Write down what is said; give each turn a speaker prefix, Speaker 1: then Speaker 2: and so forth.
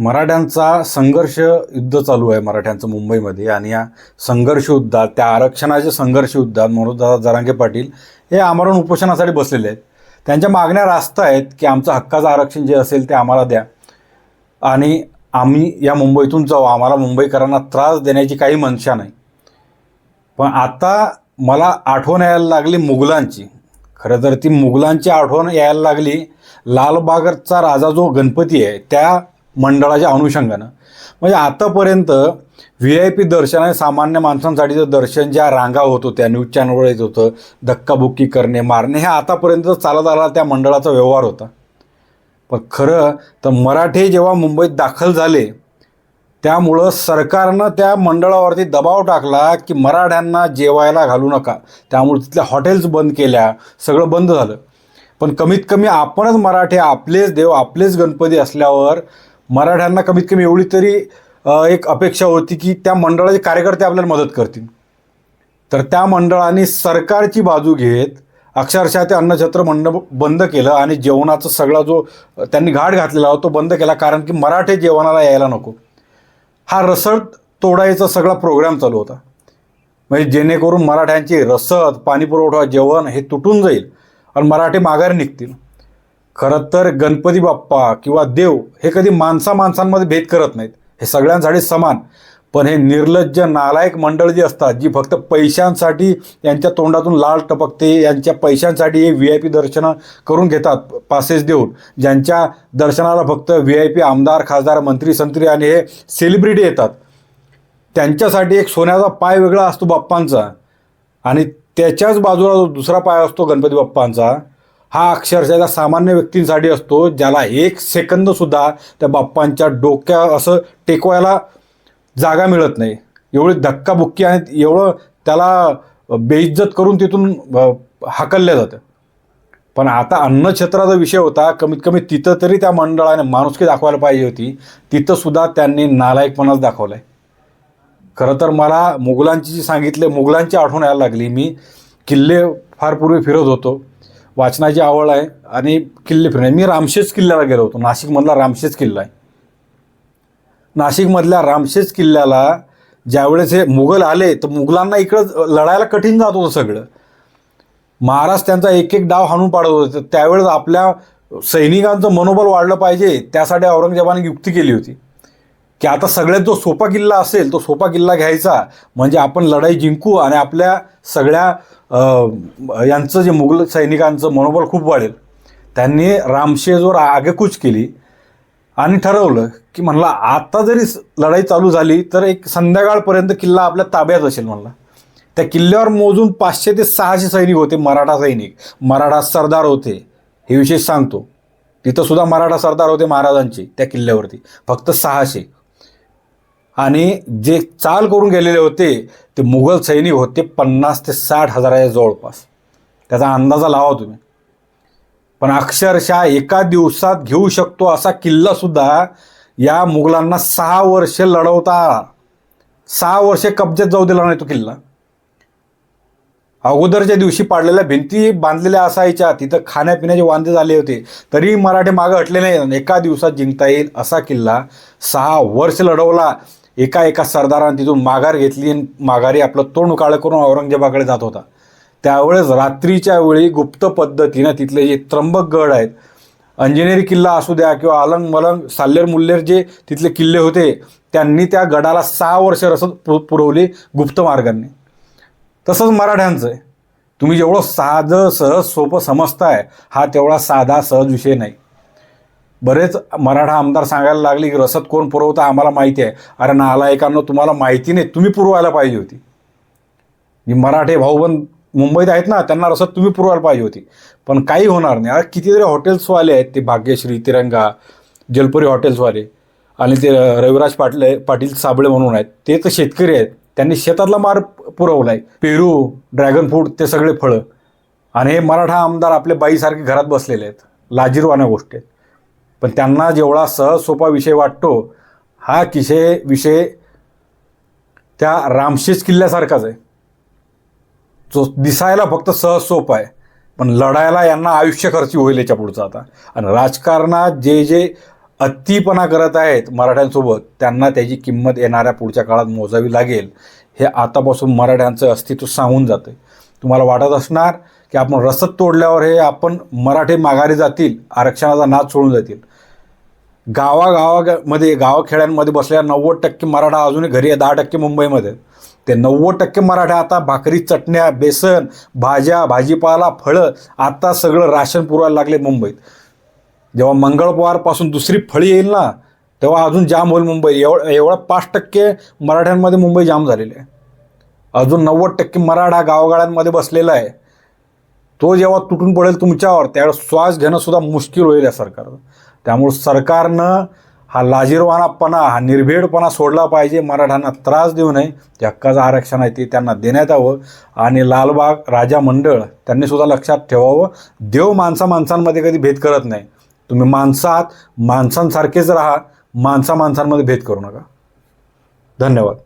Speaker 1: मराठ्यांचा संघर्ष युद्ध चालू आहे मराठ्यांचं मुंबईमध्ये आणि या संघर्ष युद्धात त्या आरक्षणाच्या संघर्ष युद्धात मनोजदादा जरांगे पाटील हे आमरण उपोषणासाठी बसलेले आहेत. त्यांच्या मागण्या रास्त आहेत की आमचं हक्काचं आरक्षण जे असेल ते आम्हाला द्या. आणि आम्ही या मुंबईतून जाऊ. आम्हाला मुंबईकरांना त्रास देण्याची काही मनशा नाही. पण आता मला आठवण यायला लागली मुघलांची. खरं तर ती मुघलांची आठवण यायला लागली. लालबागचा राजा जो गणपती आहे त्या मंडळाच्या अनुषंगानं. म्हणजे आतापर्यंत व्ही आय पी दर्शन आणि सामान्य माणसांसाठीचं दर्शन ज्या रांगा होत होत्या न्यूज चॅनलवर येत होतं धक्काबुक्की करणे मारणे हे आतापर्यंत चालत आला त्या मंडळाचा व्यवहार होता. पण खरं तर मराठे जेव्हा मुंबईत दाखल झाले त्यामुळं सरकारनं त्या मंडळावरती दबाव टाकला की मराठ्यांना जेवायला घालू नका. त्यामुळे तिथल्या हॉटेल्स बंद केल्या सगळं बंद झालं. पण कमीत कमी आपणच मराठे आपलेच देव आपलेच गणपती असल्यावर मराठ्यांना कमीत कमी एवढी तरी एक अपेक्षा होती की त्या मंडळाचे कार्यकर्ते आपल्याला मदत करतील. तर त्या मंडळाने सरकारची बाजू घेत अक्षरशः ते अन्नछत्र मंडप बंद केलं आणि जेवणाचा सगळा जो त्यांनी घाट घातलेला होता तो बंद केला. कारण की मराठे जेवणाला यायला नको. हा रसद तोडायचा सगळा प्रोग्राम चालू होता. म्हणजे जेणेकरून मराठ्यांची रसद पाणीपुरवठा जेवण हे तुटून जाईल आणि मराठे माघारी निघतील. खरं तर गणपती बाप्पा किंवा देव हे कधी माणसा माणसांमध्ये भेद करत नाहीत. हे सगळ्यांसाठी समान. पण हे निर्लज्ज नालायक मंडळ जी असतात जी फक्त पैशांसाठी यांच्या तोंडातून लाल टपकते यांच्या पैशांसाठी हे व्ही आय पी दर्शनं करून घेतात पासेस देऊन. ज्यांच्या दर्शनाला फक्त व्ही आय पी आमदार खासदार मंत्री संत्री आणि हे सेलिब्रिटी येतात. त्यांच्यासाठी एक सोन्याचा पाय वेगळा असतो बाप्पांचा. आणि त्याच्याच बाजूला जो दुसरा पाय असतो गणपती बाप्पांचा हा अक्षरशः त्या सामान्य व्यक्तींसाठी असतो ज्याला एक सेकंदसुद्धा त्या बाप्पांच्या डोक्या असं टेकवायला जागा मिळत नाही. एवढी धक्काबुक्की आणि एवढं त्याला बेइज्जत करून तिथून हाकलल्या हाकललं जातं. पण आता अन्नछत्राचा विषय होता. कमीत कमी तिथं तरी त्या मंडळाने माणुसकी दाखवायला पाहिजे होती. तिथं सुद्धा त्यांनी नालायकपणाच दाखवला आहे खरं तर मला मुघलांची जी सांगितले मुघलांची आठवण यायला लागली. मी किल्ले फार पूर्वी फिरत होतो. वाचनाची आवड आहे आणि किल्ले फिरणे. मी रामशेज किल्ल्याला गेलो होतो. नाशिकमधला रामशेज किल्ला आहे. नाशिकमधल्या रामशेज किल्ल्याला ज्यावेळेस हे मुघल आले तर मुघलांना इकडं लढायला कठीण जात होतं सगळं. महाराज त्यांचा एक एक डाव हाणून पाडत होते. त्यावेळेस आपल्या सैनिकांचं मनोबल वाढलं पाहिजे त्यासाठी औरंगजेबाने युक्ती केली होती. की आता सगळ्यात जो सोपा किल्ला असेल तो सोपा किल्ला घ्यायचा. म्हणजे आपण लढाई जिंकू आणि आपल्या सगळ्या यांचं जे मुघल सैनिकांचं मनोबल खूप वाढेल. त्यांनी रामशेजवर आगेकूच केली. आणि ठरवलं की म्हणला आता जरी स- लढाई चालू झाली तर एक संध्याकाळपर्यंत किल्ला आपल्या ताब्यात असेल म्हणला. त्या किल्ल्यावर मोजून पाचशे ते सहाशे सैनिक होते मराठा सैनिक. मराठा सरदार होते हे विशेष सांगतो. तिथं सुद्धा मराठा सरदार होते महाराजांचे त्या किल्ल्यावरती. फक्त सहाशे. आणि जे चाल करून गेलेले होते ते मुघल सैनिक होते पन्नास ते साठ हजाराच्या जवळपास. त्याचा अंदाजा लावा तुम्ही. पण अक्षरशः एका दिवसात घेऊ शकतो असा किल्लासुद्धा या मुघलांना सहा वर्ष लढवता सहा वर्षे कब्जेत जाऊ दिला नाही तो किल्ला. अगोदरच्या दिवशी पाडलेल्या भिंती बांधलेल्या असायच्या तिथं खाण्यापिण्याचे वांदे झाले होते. तरी मराठे मागं हटले नाही. एका दिवसात जिंकता येईल असा किल्ला सहा वर्ष लढवला. एका एका सरदारानं तिथून माघार घेतली आणि माघारी आपलं तोंड काळं करून औरंगजेबाकडे जात होता. त्यावेळेस रात्रीच्या वेळी गुप्त पद्धतीनं तिथले जे त्र्यंबक गड आहेत अंजनेरी किल्ला असू द्या किंवा आलंग मलंग साल्लेर मुल्लेर जे तिथले किल्ले होते त्यांनी त्या गडाला सहा वर्ष रसद पु- पुरवली गुप्त मार्गाने. तसंच मराठ्यांचं आहे. तुम्ही जेवढं साधं सहज सोपं समजताय हा तेवढा साधा सहज विषय नाही. बरेच मराठा आमदार सांगायला लागले की रसद कोण पुरवतं आम्हाला माहिती आहे. अरे नालायकांना तुम्हाला माहिती नाही तुम्ही पुरवायला पाहिजे होती. मी मराठे भाऊबंद मुंबईत आहेत ना त्यांना रसद तुम्ही पुरवायला पाहिजे होती. पण काही होणार नाही. अरे कितीतरी हॉटेल्सवाले आहेत ते भाग्यश्री तिरंगा जलपुरी हॉटेल्सवाले आणि ते रविराज पाटील पाटील साबळे म्हणून आहेत. ते तर शेतकरी आहेत. त्यांनी शेतातला मार पुरवला आहे पेरू ड्रॅगन फ्रूट ते सगळे फळं. आणि हे मराठा आमदार आपले बाईसारखे घरात बसलेले आहेत. लाजीरवाण्या गोष्टी आहेत. पण त्यांना जेवढा सहज सोपा विषय वाटतो हा किशे विषय त्या रामशेष किल्ल्यासारखाच आहे. जो दिसायला फक्त सहज सोपा आहे. पण लढायला यांना आयुष्य खर्ची होईल याच्या पुढचं आता. आणि राजकारणात जे जे अतिपणा करत आहेत मराठ्यांसोबत त्यांना त्याची किंमत येणाऱ्या पुढच्या काळात मोजावी लागेल. हे आतापासून मराठ्यांचं अस्तित्व सांगून जातं तुम्हाला वाटत असणार की आपण रसद तोडल्यावर हे आपण मराठी माघारी जातील आरक्षणाचा नाद सोडून जातील. गावागावामध्ये गावखेड्यांमध्ये बसलेल्या नव्वद टक्के मराठा अजूनही घरी आहे दहा टक्के मुंबईमध्ये. ते नव्वद टक्के मराठा आता भाकरी चटण्या बेसन भाज्या भाजीपाला फळं आता सगळं राशन पुरवायला लागले मुंबईत. जेव्हा मंगळवारपासून दुसरी फळी येईल ना तेव्हा अजून जाम होईल मुंबई. एवढं एवढं पाच टक्के मराठ्यांमध्ये मुंबई जाम झालेली आहे. अजून नव्वद टक्के मराठा गावगाड्यांमध्ये बसलेला आहे. तो जेव्हा तुटून पडेल तुमच्यावर त्यावेळेस श्वास घेणंसुद्धा मुश्किल होईल या सरकारनं त्यामुळं सरकारनं हा लाजीरवानापणा हा निर्भीडपणा सोडला पाहिजे. मराठ्यांना त्रास देऊ नये. ते हक्काचं आरक्षण आहे ते त्यांना देण्यात यावं. आणि लालबाग राजा मंडळ त्यांनीसुद्धा लक्षात ठेवावं. देव माणसा माणसांमध्ये कधी भेद करत नाही. तुम्ही माणसात माणसांसारखेच राहा. माणसा माणसांमध्ये भेद करू नका. धन्यवाद.